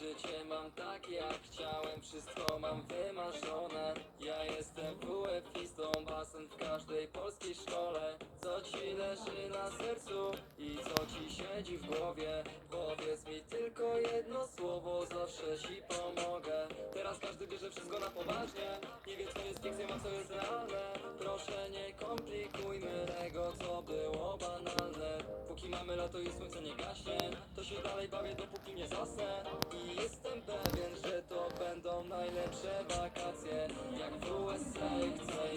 Życie mam tak jak chciałem, wszystko mam wymarzone. Ja jestem WF-istą, basen w każdej polskiej szkole. Co ci leży na sercu i co ci siedzi w głowie? Powiedz mi tylko jedno słowo, zawsze ci pomogę. Teraz każdy bierze wszystko na poważnie. Nie wie co jest fikcją, a co jest realne. Proszę nie komplikujmy tego, co było mamy lato i słońce nie gaśnie. To się dalej bawię dopóki nie zasnę. I jestem pewien, że to będą najlepsze wakacje. Jak w USA chcę